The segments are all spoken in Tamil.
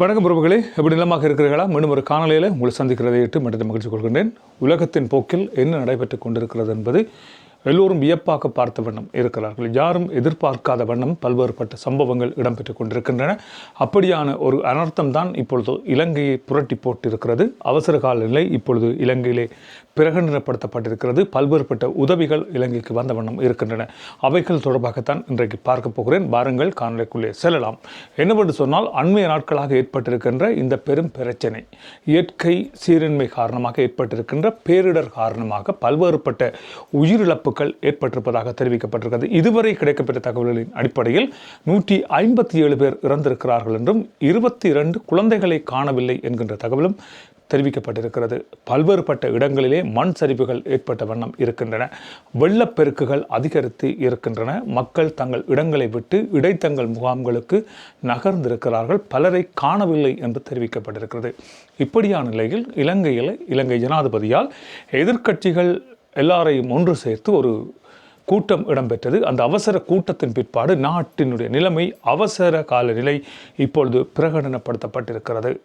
வணக்கம் பிரபுகளே. எப்படி நிலமாக இருக்கிறீர்களா? மீண்டும் ஒரு காணொலியில் உங்களை சந்திக்கிறதை இட்டு மட்டும் மகிழ்ச்சி கொள்கின்றேன். உலகத்தின் போக்கில் என்ன நடைபெற்றுக் கொண்டிருக்கிறது என்பது எல்லோரும் வியப்பாக பார்த்த வண்ணம் இருக்கிறார்கள். யாரும் எதிர்பார்க்காத வண்ணம் பல்வேறுபட்ட சம்பவங்கள் இடம்பெற்று கொண்டிருக்கின்றன. அப்படியான ஒரு அனர்த்தம் தான் இப்பொழுது இலங்கையை புரட்டி போட்டிருக்கிறது. அவசர கால நிலை இப்பொழுது இலங்கையிலே பிரகடனப்படுத்தப்பட்டிருக்கிறது. பல்வேறுபட்ட உதவிகள் இலங்கைக்கு வந்த வண்ணம் இருக்கின்றன. அவைகள் தொடர்பாகத்தான் இன்றைக்கு பார்க்க போகிறேன். பாருங்கள் காணொலிக்குள்ளே செல்லலாம். என்னவென்று சொன்னால் அண்மைய நாட்களாக ஏற்பட்டிருக்கின்ற இந்த பெரும் பிரச்சனை. இயற்கை சீரின்மை காரணமாக ஏற்பட்டிருக்கின்ற பேரிடர் காரணமாக பல்வேறுபட்ட உயிரிழப்பு இழப்புகள் ஏற்பட்டிருப்பதாக தெரிவிக்கப்பட்டிருக்கிறது. இதுவரை கிடைக்கப்பட்ட தகவல்களின் அடிப்படையில் நூற்றி ஐம்பத்தி ஏழு பேர் இறந்திருக்கிறார்கள் என்றும் இருபத்தி இரண்டு குழந்தைகளை காணவில்லை என்கின்ற தகவலும் தெரிவிக்கப்பட்டிருக்கிறது. பல்வேறுபட்ட இடங்களிலே மண் சரிவுகள் ஏற்பட்ட வண்ணம் இருக்கின்றன. வெள்ளப்பெருக்குகள் அதிகரித்து இருக்கின்றன. மக்கள் தங்கள் இடங்களை விட்டு இடைத்தங்கள் முகாம்களுக்கு நகர்ந்திருக்கிறார்கள். பலரை காணவில்லை என்று தெரிவிக்கப்பட்டிருக்கிறது. இப்படியான நிலையில் இலங்கையில் இலங்கை ஜனாதிபதியால் எதிர்க்கட்சிகள் எல்லாரையும் ஒன்று சேர்த்து ஒரு கூட்டம் இடம்பெற்றது. அந்த அவசர கூட்டத்தின் பிற்பாடு நாட்டினுடைய நிலைமை அவசர காலநிலை இப்பொழுது பிரகடனப்படுத்தப்பட்டிருக்கிறது.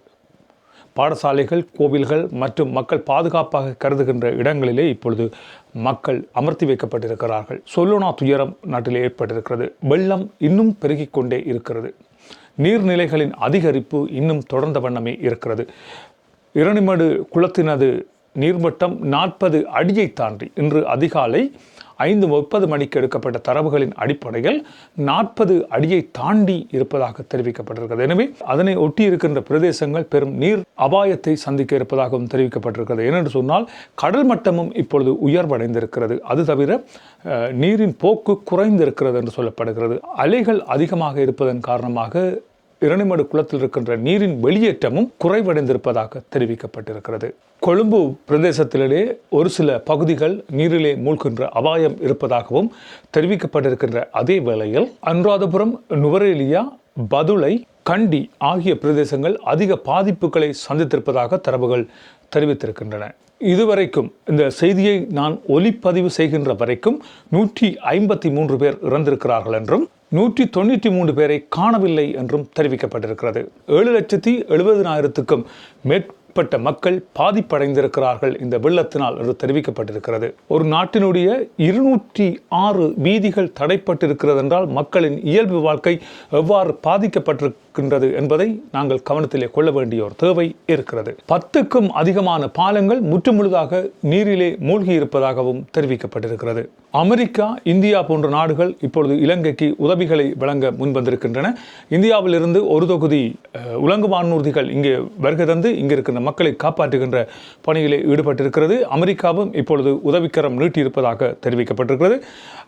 பாடசாலைகள் கோவில்கள் மற்றும் மக்கள் பாதுகாப்பாக கருதுகின்ற இடங்களிலே இப்பொழுது மக்கள் அமர்த்தி வைக்கப்பட்டிருக்கிறார்கள். சொல்லுனா துயரம் நாட்டிலே ஏற்பட்டிருக்கிறது. வெள்ளம் இன்னும் பெருகிக் கொண்டே இருக்கிறது. நீர்நிலைகளின் அதிகரிப்பு இன்னும் தொடர்ந்த வண்ணமே இருக்கிறது. இரணிமடு குளத்தினது நீர்மட்டம் நாற்பது அடியை தாண்டி இன்று அதிகாலை ஐந்து முப்பது மணிக்கு எடுக்கப்பட்ட தரவுகளின் அடிப்படையில் நாற்பது அடியை தாண்டி இருப்பதாக தெரிவிக்கப்பட்டிருக்கிறது. எனவே அதனை ஒட்டி இருக்கின்ற பிரதேசங்கள் பெரும் நீர் அபாயத்தை சந்திக்க இருப்பதாகவும் தெரிவிக்கப்பட்டிருக்கிறது. ஏனென்று சொன்னால் கடல் மட்டமும் இப்பொழுது உயர்வடைந்திருக்கிறது. அது தவிர நீரின் போக்கு குறைந்திருக்கிறது என்று சொல்லப்படுகிறது. அலைகள் அதிகமாக இருப்பதன் காரணமாக இரணிமடு குளத்தில் இருக்கின்ற நீரின் வெளியேற்றமும் குறைவடைந்திருப்பதாக தெரிவிக்கப்பட்டிருக்கிறது. கொழும்பு பிரதேசத்திலே ஒரு சில பகுதிகள் நீரிலே மூழ்கின்ற அபாயம் இருப்பதாகவும் தெரிவிக்கப்பட்டிருக்கின்ற அதே வேளையில் அனுராதபுரம் நுவரேலியா பதுளை கண்டி ஆகிய பிரதேசங்கள் அதிக பாதிப்புகளை சந்தித்திருப்பதாக தரவுகள் தெரிவித்திருக்கின்றன. இதுவரைக்கும் இந்த செய்தியை நான் ஒலிப்பதிவு செய்கின்ற வரைக்கும் நூற்றி ஐம்பத்தி மூன்று பேர் இறந்திருக்கிறார்கள் என்றும் நூற்றி தொண்ணூற்றி மூன்று பேரை காணவில்லை என்றும் தெரிவிக்கப்பட்டிருக்கிறது. ஏழு லட்சத்தி எழுபதினாயிரத்துக்கும் மேற்பட்ட மக்கள் பாதிப்படைந்திருக்கிறார்கள். இந்த வெள்ளத்தினால் என்று தெரிவிக்கப்பட்டிருக்கிறது. ஒரு நாட்டினுடைய இருநூற்றி ஆறு வீதிகள் தடைப்பட்டிருக்கிறது என்றால் மக்களின் இயல்பு வாழ்க்கை எவ்வாறு பாதிக்கப்பட்டிருக்கின்றது என்பதை நாங்கள் கவனத்திலே கொள்ள வேண்டிய ஒரு தேவை இருக்கிறது. பத்துக்கும் அதிகமான பாலங்கள் முற்றுமுழுதாக நீரிலே மூழ்கி இருப்பதாகவும் தெரிவிக்கப்பட்டிருக்கிறது. அமெரிக்கா இந்தியா போன்ற நாடுகள் இப்பொழுது இலங்கைக்கு உதவிகளை வழங்க முன்வந்திருக்கின்றன. இந்தியாவிலிருந்து ஒரு தொகுதி உலங்கு வானூர்திகள் இங்கே வருகை தந்து இங்கிருக்கின்ற மக்களை காப்பாற்றுகின்ற பணியிலே ஈடுபட்டிருக்கிறது. அமெரிக்காவும் இப்பொழுது உதவிக்கரம் நீட்டியிருப்பதாக தெரிவிக்கப்பட்டிருக்கிறது.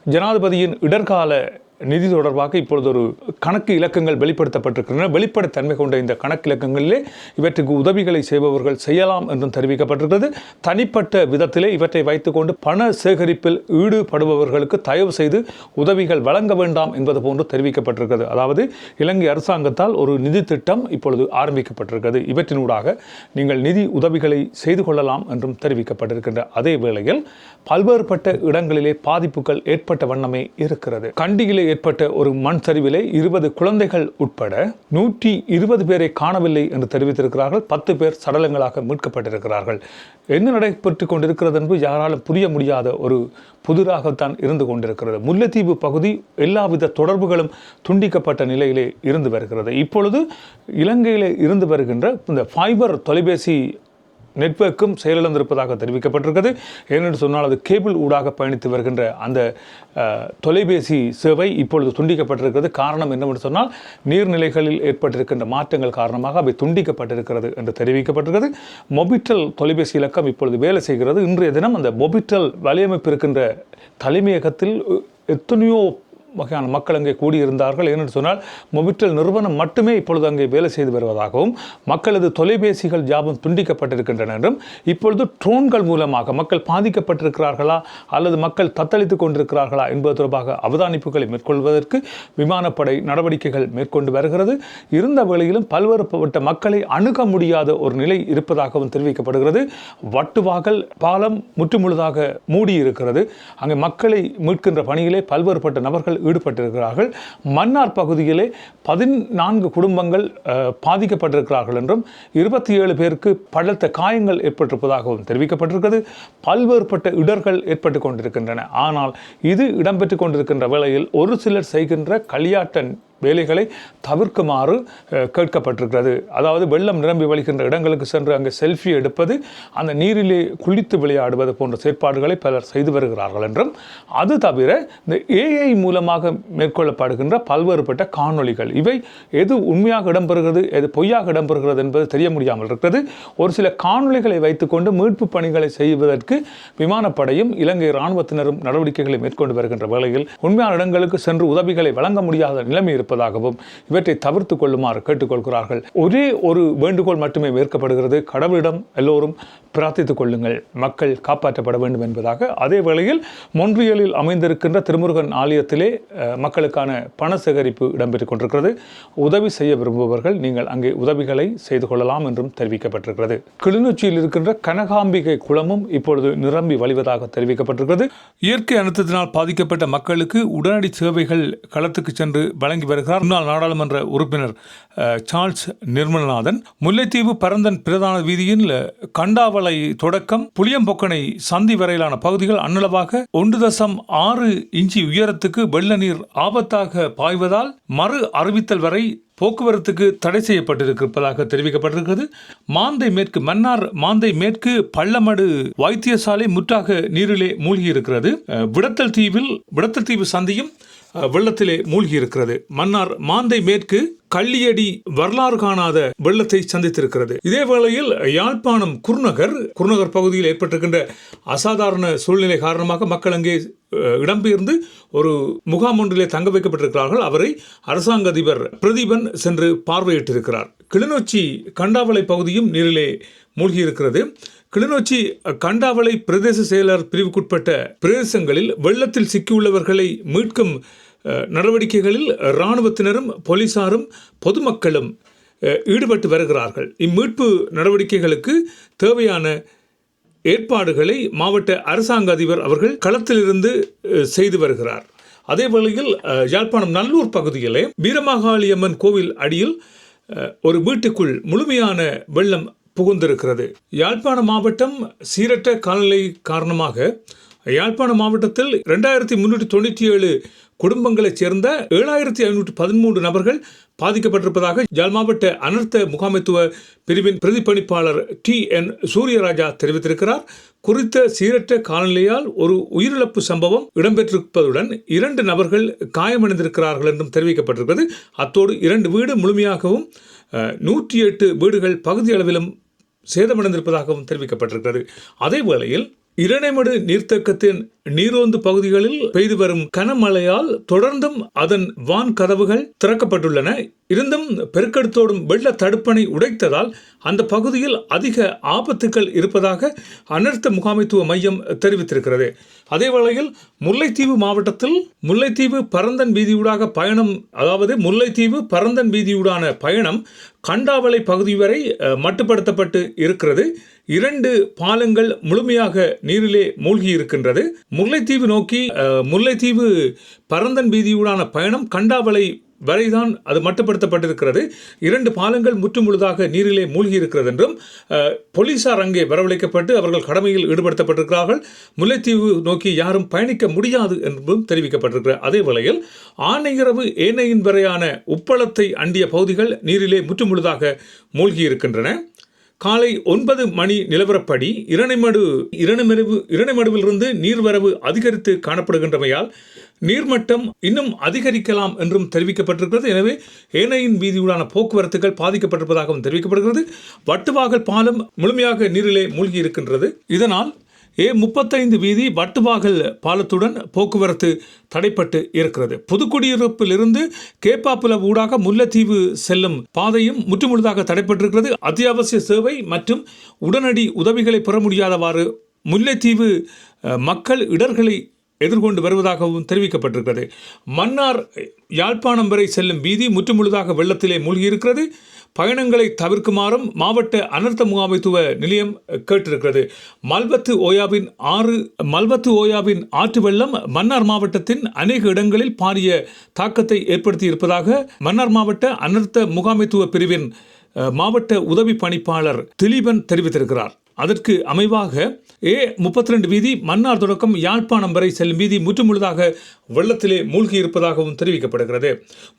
ஜனாதிபதியின் இடர்கால நிதி தொடர்பாக இப்பொழுது ஒரு கணக்கு இலக்கங்கள் வெளிப்படுத்தப்பட்டிருக்கின்றன. வெளிப்படைத்தன்மை கொண்ட இந்த கணக்கு இலக்கங்களிலே இவற்றுக்கு உதவிகளை செய்பவர்கள் செய்யலாம் என்றும் தெரிவிக்கப்பட்டிருக்கிறது. தனிப்பட்ட விதத்திலே இவற்றை வைத்துக்கொண்டு பண சேகரிப்பில் ஈடுபடுபவர்களுக்கு தயவு செய்து உதவிகள் வழங்க வேண்டாம் என்பது போன்று தெரிவிக்கப்பட்டிருக்கிறது. அதாவது இலங்கை அரசாங்கத்தால் ஒரு நிதி திட்டம் இப்பொழுது ஆரம்பிக்கப்பட்டிருக்கிறது. இவற்றினூடாக நீங்கள் நிதி உதவிகளை செய்து கொள்ளலாம் என்றும் தெரிவிக்கப்பட்டிருக்கின்ற அதே வேளையில் பல்வேறுபட்ட இடங்களிலே பாதிப்புகள் ஏற்பட்ட வண்ணமே இருக்கிறது. கண்டியிலே ஏற்பட்ட ஒரு மண் சரிவிலே இருபது குழந்தைகள் உட்பட நூற்றி இருபது பேரை காணவில்லை என்று தெரிவித்திருக்கிறார்கள். பத்து பேர் சடலங்களாக மீட்கப்பட்டிருக்கிறார்கள். என்ன நடைபெற்றுக் கொண்டிருக்கிறது என்று யாராலும் புரிய முடியாத ஒரு புதிராகத்தான் இருந்து கொண்டிருக்கிறது. முல்லைத்தீவு பகுதி எல்லாவித தொடர்புகளும் துண்டிக்கப்பட்ட நிலையிலே இருந்து வருகிறது. இப்பொழுது இலங்கையிலே இருந்து வருகின்ற இந்த ஃபைபர் தொலைபேசி நெட்வொர்க்கும் செயலிழந்திருப்பதாக தெரிவிக்கப்பட்டிருக்கிறது. ஏனென்று சொன்னால் அது கேபிள் ஊடாக பயணித்து வருகின்ற அந்த தொலைபேசி சேவை இப்பொழுது துண்டிக்கப்பட்டிருக்கிறது. காரணம் என்னவென்று சொன்னால் நீர்நிலைகளில் ஏற்பட்டிருக்கின்ற மாற்றங்கள் காரணமாக அவை துண்டிக்கப்பட்டிருக்கிறது என்று தெரிவிக்கப்பட்டிருக்கிறது. மொபிட்டல் தொலைபேசி இலக்கம் இப்பொழுது வேலை செய்கிறது. இன்றைய தினம் அந்த மொபிட்டல் வலையமைப்பு இருக்கின்ற தலைமையகத்தில் எத்தனையோ வகையான மக்கள் அங்கே கூடியிருந்தார்கள். ஏனென்று சொன்னால் மொபிட்டல் நிறுவனம் மட்டுமே இப்பொழுது அங்கே வேலை செய்து வருவதாகவும் மக்களது தொலைபேசிகள் ஜாபம் துண்டிக்கப்பட்டிருக்கின்றன என்றும் இப்பொழுது ட்ரோன்கள் மூலமாக மக்கள் பாதிக்கப்பட்டிருக்கிறார்களா? அல்லது மக்கள் தத்தளித்துக் கொண்டிருக்கிறார்களா? என்பது தொடர்பாக அவதானிப்புகளை மேற்கொள்வதற்கு விமானப்படை நடவடிக்கைகள் மேற்கொண்டு வருகிறது. இருந்த வேளையிலும் பல்வேறுபட்ட மக்களை அணுக முடியாத ஒரு நிலை இருப்பதாகவும் தெரிவிக்கப்படுகிறது. வட்டுவாகல் பாலம் முற்றுமுழுதாக மூடியிருக்கிறது. அங்கே மக்களை மீட்கின்ற பணியிலே பல்வேறுபட்ட நபர்கள் ஈடுபட்டிருக்கிறார்கள். மன்னார் பகுதியிலே பதினான்கு குடும்பங்கள் பாதிக்கப்பட்டிருக்கிறார்கள் என்றும் இருபத்தி ஏழு பேருக்கு பலத்த காயங்கள் ஏற்பட்டிருப்பதாகவும் தெரிவிக்கப்பட்டிருக்கிறது. பல்வேறுபட்ட இடர்கள் ஏற்பட்டு கொண்டிருக்கின்றன. ஆனால் இது இடம்பெற்று கொண்டிருக்கின்ற வேளையில் ஒரு சிலர் செய்கின்ற களியாட்டன் வேலைகளை தவிர்க்குமாறு கேட்கப்பட்டிருக்கிறது. அதாவது வெள்ளம் நிரம்பி வழிகின்ற இடங்களுக்கு சென்று அங்கே செல்ஃபி எடுப்பது அந்த நீரிலே குளித்து விளையாடுவது போன்ற செயற்பாடுகளை பலர் செய்து வருகிறார்கள் என்றும் அது தவிர இந்த ஏஐ மூலமாக மேற்கொள்ளப்படுகின்ற பல்வேறுபட்ட காணொளிகள் இவை எது உண்மையாக இடம்பெறுகிறது எது பொய்யாக இடம்பெறுகிறது என்பது தெரிய முடியாமல் இருக்கிறது. ஒரு சில காணொளிகளை வைத்துக்கொண்டு மீட்பு பணிகளை செய்வதற்கு விமானப்படையும் இலங்கை இராணுவத்தினரும் நடவடிக்கைகளை மேற்கொண்டு வருகின்ற வேளையில் உண்மையான இடங்களுக்கு சென்று உதவிகளை வழங்க முடியாத நிலைமை இருப்பதாகவும் இவற்றை தவிர்த்து கொள்ளுமாறு கேட்டுக்கொள்கிறார்கள். ஒரே ஒரு வேண்டுகோள் மட்டுமே மேற்கப்படுகிறது கடவுளிடம் எல்லோரும் பிரார்த்தித்துக் கொள்ளுங்கள். மக்கள் காப்பாற்றப்பட வேண்டும் என்பதாக. அதே வேளையில் மொன்றியலில் அமைந்திருக்கின்ற திருமுருகன் ஆலயத்திலே மக்களுக்கான பண சேகரிப்பு இடம்பெற்றுக் கொண்டிருக்கிறது. உதவி செய்ய விரும்புபவர்கள் நீங்கள் அங்கே உதவிகளை செய்து கொள்ளலாம் என்றும் தெரிவிக்கப்பட்டிருக்கிறது. கிளிநொச்சியில் இருக்கின்ற கனகாம்பிகை குளமும் இப்பொழுது நிரம்பி வழிவதாக தெரிவிக்கப்பட்டிருக்கிறது. இயற்கை அனர்த்தத்தினால் பாதிக்கப்பட்ட மக்களுக்கு உடனடி சேவைகள் களத்துக்கு சென்று வழங்கி வருகிறார் முன்னாள் நாடாளுமன்ற உறுப்பினர் அஹ், சார்ல்ஸ் நிர்மலநாதன். முல்லைத்தீவு பரந்தன் பிரதான வீதியில் கண்டாவளை தொடக்கம் புளியம்பொக்கனை சந்தி வரையிலான பகுதிகள் அன்னளவாக ஒன்று தசம் ஆறு இன்ச்சி உயரத்துக்கு வெள்ள நீர் ஆபத்தாக பாய்வதால் மறு அறிவித்தல் வரை போக்குவரத்துக்கு தடை செய்யப்பட்டிருப்பதாக தெரிவிக்கப்பட்டிருக்கிறது. மாந்தை மேற்கு மன்னார் மாந்தை மேற்கு பள்ளமடு வைத்தியசாலை முற்றாக நீரிலே மூழ்கியிருக்கிறது. விடத்தல் தீவில் விடத்தல் தீவு சந்தியும் வெள்ளத்திலே மூழ்கி இருக்கிறது மன்னார் மாந்தை மேற்கு கள்ளியடி வரலாறு காணாத வெள்ளத்தை சந்தித்திருக்கிறது. இதே வேளையில் யாழ்ப்பாணம் குருநகர் குருநகர் பகுதியில் ஏற்பட்டிருக்கின்ற அசாதாரண சூழ்நிலை காரணமாக மக்கள் அங்கே இடம்பெயர்ந்து ஒரு முகாம் ஒன்றிலே தங்க வைக்கப்பட்டிருக்கிறார்கள். அவரை அரசாங்க அதிபர் பிரதீபன் சென்று பார்வையிட்டிருக்கிறார். கிளிநொச்சி கண்டாவளை பகுதியும் நீரிலே மூழ்கியிருக்கிறது. கிளிநொச்சி கண்டாவளை பிரதேச செயலர் பிரிவுக்குட்பட்ட பிரதேசங்களில் வெள்ளத்தில் சிக்கியுள்ளவர்களை மீட்கும் நடவடிக்கைகளில் இராணுவத்தினரும் போலீசாரும் பொதுமக்களும் ஈடுபட்டு வருகிறார்கள். இம்மீட்பு நடவடிக்கைகளுக்கு தேவையான ஏற்பாடுகளை மாவட்ட அரசாங்க அதிபர் அவர்கள் களத்திலிருந்து செய்து வருகிறார். அதே வேளையில் யாழ்ப்பாணம் நல்லூர் பகுதியிலே வீரமாகாளியம்மன் கோவில் அடியில் ஒரு வீட்டுக்குள் முழுமையான வெள்ளம் புகுந்திருக்கிறது. யாழ்ப்பாண மாவட்டம் சீரற்ற காலநிலை காரணமாக யாழ்ப்பாண மாவட்டத்தில் ரெண்டாயிரத்தி முன்னூற்றி தொண்ணூற்றி ஏழு குடும்பங்களைச் சேர்ந்த ஏழாயிரத்தி ஐநூற்றி பதிமூன்று நபர்கள் பாதிக்கப்பட்டிருப்பதாக யாழ் மாவட்ட அனர்த்த முகாமைத்துவ பிரிவின் பிரதிப்பணிப்பாளர் டி என் சூரியராஜா தெரிவித்திருக்கிறார். குறித்த சீரற்ற காலநிலையால் ஒரு உயிரிழப்பு சம்பவம் இடம்பெற்றிருப்பதுடன் இரண்டு நபர்கள் காயமடைந்திருக்கிறார்கள் என்றும் தெரிவிக்கப்பட்டிருக்கிறது. அத்தோடு இரண்டு வீடு முழுமையாகவும் நூற்றி எட்டு வீடுகள் பகுதி அளவிலும் சேதமடைந்திருப்பதாகவும் தெரிவிக்கப்பட்டிருக்கிறது. அதே வேளையில் இரணைமடு நீர்த்தேக்கத்தின் நீரோந்து பகுதிகளில் பெய்து வரும் கனமழையால் தொடர்ந்தும் அதன் வான் கதவுகள் திறக்கப்பட்டுள்ளன. இருந்தும் பெருக்கெடுத்தோடும் வெள்ள தடுப்பணை உடைத்ததால் அந்த பகுதியில் அதிக ஆபத்துக்கள் இருப்பதாக அனர்த்த முகாமைத்துவ மையம் தெரிவித்திருக்கிறது. அதே வேளையில் முல்லைத்தீவு மாவட்டத்தில் முல்லைத்தீவு பரந்தன் வீதியூடாக பயணம் அதாவது முல்லைத்தீவு பரந்தன் வீதியூடான பயணம் கண்டாவளை பகுதி வரை மட்டுப்படுத்தப்பட்டு இருக்கிறது. இரண்டு பாலங்கள் முழுமையாக நீரிலே மூழ்கி இருக்கின்றது முல்லைத்தீவு நோக்கி முல்லைத்தீவு பரந்தன் வீதியூடான பயணம் கண்டாவளை வரைதான் அது மட்டுப்படுத்தப்பட்டிருக்கிறது. இரண்டு பாலங்கள் முற்றுமுழுதாக நீரிலே மூழ்கி இருக்கிறது என்றும் போலீசார் அங்கே வரவழைக்கப்பட்டு அவர்கள் கடமையில் ஈடுபடுத்தப்பட்டிருக்கிறார்கள். முல்லைத்தீவு நோக்கி யாரும் பயணிக்க முடியாது என்றும் தெரிவிக்கப்பட்டிருக்கிறது அதே வேளையில் ஆனையிரவு ஏனையின் வரையான உப்பளத்தை அண்டிய பகுதிகள் நீரிலே முற்றுமுழுதாக மூழ்கி இருக்கின்றன காலை ஒன்பது மணி நிலவரப்படி இரணைமடு இரணைமடுவு இரணைமடுவிலிருந்து நீர்வரவு அதிகரித்து காணப்படுகின்றமையால் நீர்மட்டம் இன்னும் அதிகரிக்கலாம் என்றும் தெரிவிக்கப்பட்டிருக்கிறது. எனவே ஏனையின் வீதியுடான போக்குவரத்துகள் பாதிக்கப்பட்டிருப்பதாகவும் தெரிவிக்கப்படுகிறது. வட்டுவாகல் பாலம் முழுமையாக நீரிலே மூழ்கி இருக்கின்றது இதனால் ஏ முப்பத்தைந்து வீதி வட்டுவாகல் பாலத்துடன் போக்குவரத்து தடைப்பட்டு இருக்கிறது. புதுக்குடியிருப்பிலிருந்து கேப்பாப்புல ஊடாக முல்லைத்தீவு செல்லும் பாதையும் முற்றுமுழுதாக தடைப்பட்டிருக்கிறது. அத்தியாவசிய சேவை மற்றும் உடனடி உதவிகளை பெற முடியாதவாறு முல்லைத்தீவு மக்கள் இடர்களை எதிர்கொண்டு வருவதாகவும் தெரிவிக்கப்பட்டிருக்கிறது. மன்னார் யாழ்ப்பாணம் வரை செல்லும் வீதி முற்றுமுழுதாக வெள்ளத்திலே மூழ்கியிருக்கிறது. பயணங்களை தவிர்க்குமாறும் மாவட்ட அனர்த்த முகாமைத்துவ நிலையம் கேட்டிருக்கிறது. மல்வத்து ஓயாவின் ஆறு மல்வத்து ஓயாவின் ஆற்று வெள்ளம் மன்னார் மாவட்டத்தின் அநேக இடங்களில் பாரிய தாக்கத்தை ஏற்படுத்தி இருப்பதாக மன்னார் மாவட்ட அனர்த்த முகாமைத்துவ பிரிவின் மாவட்ட உதவி பணிப்பாளர் திலீபன் தெரிவித்திருக்கிறார். அதற்கு அமைவாக ஏ முப்பத்தி ரெண்டு வீதி மன்னார் தொடக்கம் யாழ்ப்பாணம் வரை செல்லும் வீதி முற்றுமுழுதாக வெள்ளத்திலே மூழ்கி இருப்பதாகவும் தெரிவிக்கப்படுகிறது.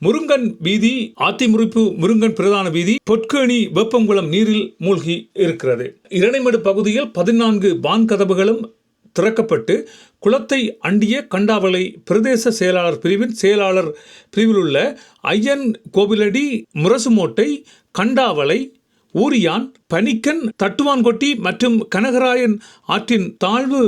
முருங்கன் வீதி ஆத்திமுறிப்பு முருங்கன் பிரதான வீதி பொற்கேணி வெப்பங்குளம் நீரில் மூழ்கி இருக்கிறது. இரணைமடு பகுதியில் பதினான்கு வான் கதவுகளும் திறக்கப்பட்டு குளத்தை அண்டிய கண்டாவளை பிரதேச செயலாளர் பிரிவின் செயலாளர் பிரிவில் உள்ள ஐயன் கோவிலடி முரசுமோட்டை கண்டாவளை ஊரியான் பனிக்கன் தட்டுவான்கொட்டி மற்றும் கனகராயன் ஆற்றின் தாழ்வு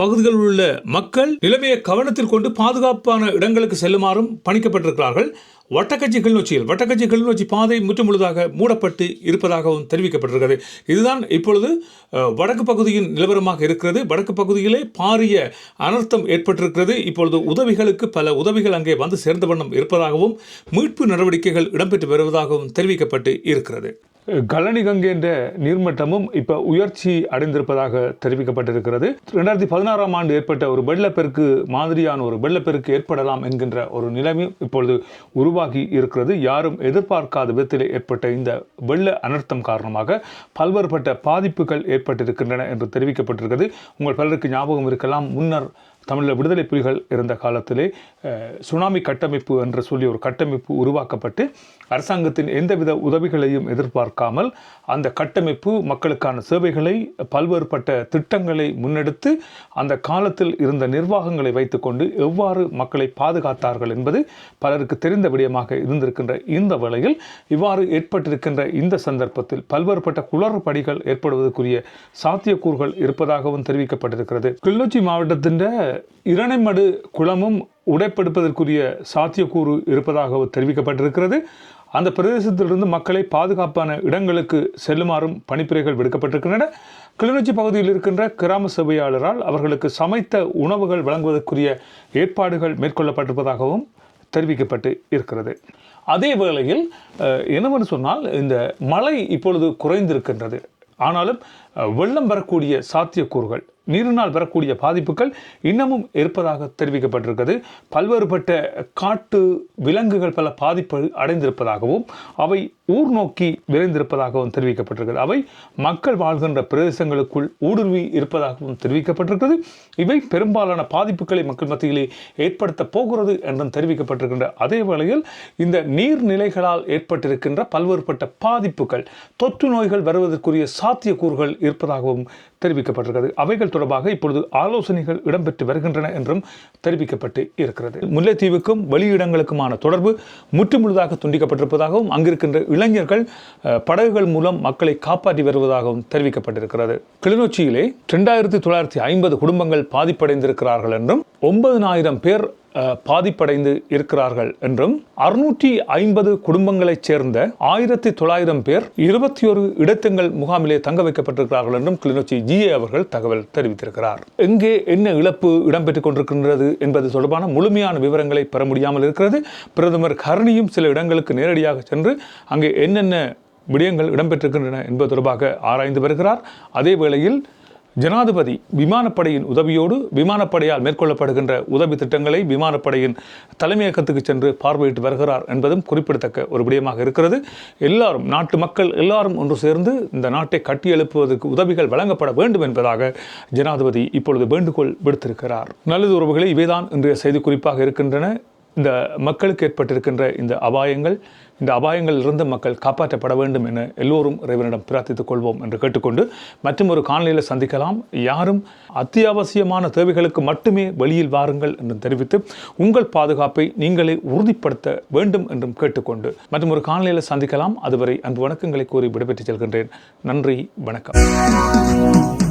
பகுதிகளில் உள்ள மக்கள் நிலைமையை கவனத்தில் கொண்டு பாதுகாப்பான இடங்களுக்கு செல்லுமாறும் பணிக்கப்பட்டிருக்கிறார்கள். வட்டக்கச்சி கிளிநொச்சியில் வட்டக்கச்சி கிளிநொச்சி பாதை முற்றுமுழுதாக மூடப்பட்டு இருப்பதாகவும் தெரிவிக்கப்பட்டிருக்கிறது. இதுதான் இப்பொழுது வடக்கு பகுதியின் நிலவரமாக இருக்கிறது. வடக்கு பகுதியிலே பாரிய அனர்த்தம் ஏற்பட்டிருக்கிறது. இப்பொழுது உதவிகளுக்கு பல உதவிகள் அங்கே வந்து சேர்ந்த வண்ணம் இருப்பதாகவும் மீட்பு நடவடிக்கைகள் இடம்பெற்று வருவதாகவும் தெரிவிக்கப்பட்டு இருக்கிறது. கல்லணி கங்கை என்ற நீர்மட்டமும் இப்போ உயர்ச்சி அடைந்திருப்பதாக தெரிவிக்கப்பட்டிருக்கிறது. ரெண்டாயிரத்தி பதினாறாம் ஆண்டு ஏற்பட்ட ஒரு வெள்ளப்பெருக்கு மாதிரியான ஒரு வெள்ளப்பெருக்கு ஏற்படலாம் என்கின்ற ஒரு நிலைமை இப்பொழுது உருவாகி இருக்கிறது. யாரும் எதிர்பார்க்காத விதத்தில் ஏற்பட்ட இந்த வெள்ள அனர்த்தம் காரணமாக பல்வேறுபட்ட பாதிப்புகள் ஏற்பட்டிருக்கின்றன என்று தெரிவிக்கப்பட்டிருக்கிறது. உங்கள் பலருக்கு ஞாபகம் இருக்கலாம். முன்னர் தமிழில் விடுதலை புலிகள் இருந்த காலத்திலே சுனாமி கட்டமைப்பு என்று சொல்லி ஒரு கட்டமைப்பு உருவாக்கப்பட்டு அரசாங்கத்தின் எந்தவித உதவிகளையும் எதிர்பார்க்காமல் அந்த கட்டமைப்பு மக்களுக்கான சேவைகளை பல்வேறுபட்ட திட்டங்களை முன்னெடுத்து அந்த காலத்தில் இருந்த நிர்வாகங்களை வைத்துக்கொண்டு எவ்வாறு மக்களை பாதுகாத்தார்கள் என்பது பலருக்கு தெரிந்த விடயமாக இருந்திருக்கின்ற இந்த வேளையில் இவ்வாறு ஏற்பட்டிருக்கின்ற இந்த சந்தர்ப்பத்தில் பல்வேறுபட்ட குளறுபடிகள் ஏற்படுவதற்குரிய சாத்தியக்கூறுகள் இருப்பதாகவும் தெரிவிக்கப்பட்டிருக்கிறது. கிள்ளொச்சி மாவட்டத்தின் இரணைமடு குளமும் உடைப்பெடுப்பதற்குரிய சாத்தியக்கூறு இருப்பதாக தெரிவிக்கப்பட்டிருக்கிறது. அந்த பிரதேசத்திலிருந்து மக்களை பாதுகாப்பான இடங்களுக்கு செல்லுமாறும் பணிப்புரைகள் விடுக்கப்பட்டிருக்கின்றன. கிளிநொச்சி பகுதியில் இருக்கின்ற கிராம சபையாளரால் அவர்களுக்கு சமைத்த உணவுகள் வழங்குவதற்குரிய ஏற்பாடுகள் மேற்கொள்ளப்பட்டிருப்பதாகவும் தெரிவிக்கப்பட்டு இருக்கிறது. அதே வேளையில் என்னவென்று சொன்னால் இந்த மழை இப்பொழுது குறைந்திருக்கின்றது. ஆனாலும் வெள்ளம் வரக்கூடிய சாத்தியக்கூறுகள் நீரினால் வரக்கூடிய பாதிப்புகள் இன்னமும் இருப்பதாக தெரிவிக்கப்பட்டிருக்கிறது. பல்வேறுபட்ட காட்டு விலங்குகள் பல பாதிப்பு அடைந்திருப்பதாகவும் அவை ஊர் நோக்கி விரைந்திருப்பதாகவும் தெரிவிக்கப்பட்டிருக்கிறது. அவை மக்கள் வாழ்கின்ற பிரதேசங்களுக்குள் ஊடுருவி இருப்பதாகவும் தெரிவிக்கப்பட்டிருக்கிறது. இவை பெரும்பாலான பாதிப்புகளை மக்கள் மத்தியிலே ஏற்படுத்த போகிறது என்றும் தெரிவிக்கப்பட்டிருக்கின்ற அதே வேளையில் இந்த நீர்நிலைகளால் ஏற்பட்டிருக்கின்ற பல்வேறுபட்ட பாதிப்புகள் தொற்று நோய்கள் வருவதற்குரிய சாத்தியக்கூறுகள் இருப்பதாகவும் தெரிவிக்கப்பட்டிருக்கிறது. அவைகள் தொடர்பாக இப்பொழுது ஆலோசனைகள் இடம்பெற்று வருகின்றன என்றும் தெரிவிக்கப்பட்டு இருக்கிறது. முல்லைத்தீவுக்கும் வெளியிடங்களுக்குமான தொடர்பு முற்றுமுழுதாக துண்டிக்கப்பட்டிருப்பதாகவும் அங்கிருக்கின்ற இளைஞர்கள் படகுகள் மூலம் மக்களை காப்பாற்றி வருவதாகவும் தெரிவிக்கப்பட்டிருக்கிறது. கிளிநொச்சியிலே இரண்டாயிரத்தி தொள்ளாயிரத்தி ஐம்பது குடும்பங்கள் பாதிப்படைந்திருக்கிறார்கள் என்றும் ஒன்பதினாயிரம் பேர் பாதிப்படைந்து இருக்கிறார்கள் என்றும் அறுநூற்றி ஐம்பது குடும்பங்களைச் சேர்ந்த ஆயிரத்தி தொள்ளாயிரம் பேர் இருபத்தி ஒரு இடத்தங்கள் முகாமிலே தங்க வைக்கப்பட்டிருக்கிறார்கள் என்றும் கிளிநொச்சி ஜிஏ அவர்கள் தகவல் தெரிவித்திருக்கிறார். எங்கே என்ன இழப்பு இடம்பெற்றுக் கொண்டிருக்கின்றது என்பது தொடர்பான முழுமையான விவரங்களை பெற முடியாமல் இருக்கிறது. பிரதமர் கருணியும் சில இடங்களுக்கு நேரடியாக சென்று அங்கே என்னென்ன விடயங்கள் இடம்பெற்றிருக்கின்றன என்பது தொடர்பாக ஆராய்ந்து வருகிறார். அதே வேளையில் ஜனாதிபதி விமானப்படையின் உதவியோடு விமானப்படையால் மேற்கொள்ளப்படுகின்ற உதவி திட்டங்களை விமானப்படையின் தலைமையகத்துக்கு சென்று பார்வையிட்டு வருகிறார் என்பதும் குறிப்பிடத்தக்க ஒரு விடயமாக இருக்கிறது. எல்லாரும் நாட்டு மக்கள் எல்லாரும் ஒன்று சேர்ந்து இந்த நாட்டை கட்டியெழுப்புவதற்கு உதவிகள் வழங்கப்பட வேண்டும் என்பதாக ஜனாதிபதி இப்பொழுது வேண்டுகோள் விடுத்திருக்கிறார். நல்லது உறவுகளை இவைதான் இன்றைய செய்தி குறிப்பாக இருக்கின்றன. இந்த மக்களுக்கு ஏற்பட்டிருக்கின்ற இந்த அபாயங்கள் இந்த அபாயங்களிலிருந்து மக்கள் காப்பாற்றப்பட வேண்டும் என எல்லோரும் இறைவனிடம் பிரார்த்தித்துக் கொள்வோம் என்று கேட்டுக்கொண்டு மற்றும் ஒரு காணொலியில் சந்திக்கலாம். யாரும் அத்தியாவசியமான தேவைகளுக்கு மட்டுமே வெளியில் வாருங்கள் என்று தெரிவித்து உங்கள் பாதுகாப்பை நீங்களே உறுதிப்படுத்த வேண்டும் என்றும் கேட்டுக்கொண்டு மற்றும் ஒரு காணொலியில் சந்திக்கலாம். அதுவரை அன்பு வணக்கங்களை கூறி விடைபெற்று செல்கின்றேன். நன்றி வணக்கம்.